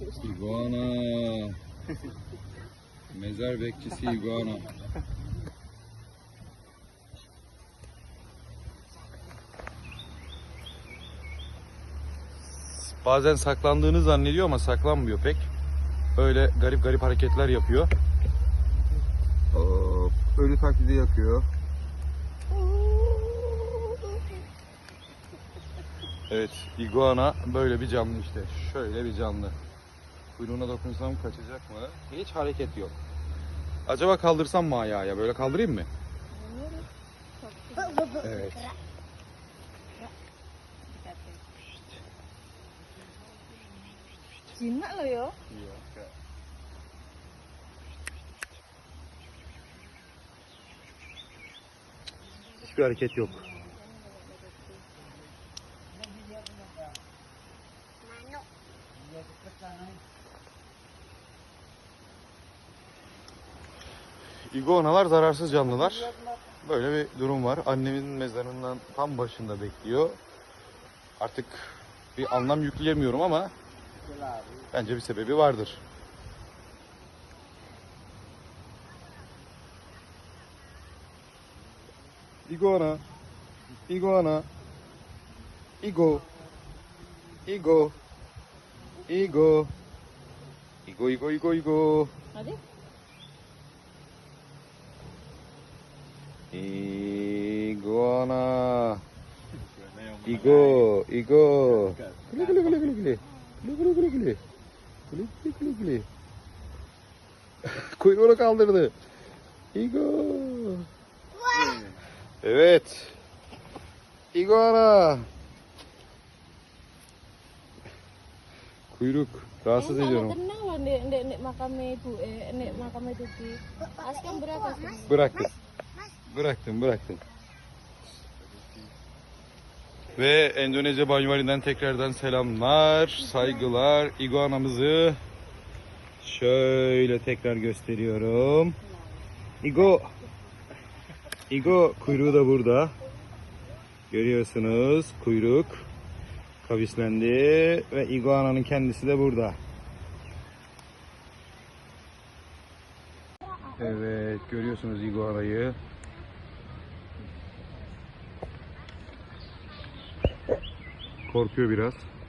İguana. Mezar bekçisi iguana. Bazen saklandığını zannediyor ama saklanmıyor pek. Öyle garip garip hareketler yapıyor. Hop, ölü taklidi yapıyor. Evet, iguana böyle bir canlı işte. Şöyle bir canlı. Kuyruğuna dokunsam kaçacak mı? Hiç hareket yok. Acaba kaldırsam mı ayağa? Böyle kaldırayım mı? Evet. Jinak lo yo. Hiçbir hareket yok. İguanalar zararsız canlılar. Böyle bir durum var. Annemin mezarından tam başında bekliyor. Artık bir anlam yükleyemiyorum ama bence bir sebebi vardır. Iguana. Iguana. Igo. Igo. Igo. Igo, Igo, Igo, Igo. Hadi. Iguana. Igo, Igo. Guli, guli, guli, guli, guli. Guli, guli, guli, guli. Guli, guli, guli, guli. Kuyruğunu kaldırdı. Igo. Evet. Iguana. Kuyruk. Rahatsız ediyorum. Tenang lah nek nek nek makamnya ibu eh nek makamnya Tuti. Askan berapa sih? Bıraktım. Bıraktım, bıraktım. Ve Endonezya Banyuvali'den tekrardan selamlar, saygılar. Iguanamızı şöyle tekrar gösteriyorum. Igo. Igo kuyruğu da burada. Görüyorsunuz kuyruk kavislendi ve iguananın kendisi de burada. Evet görüyorsunuz iguanayı. Korkuyor biraz.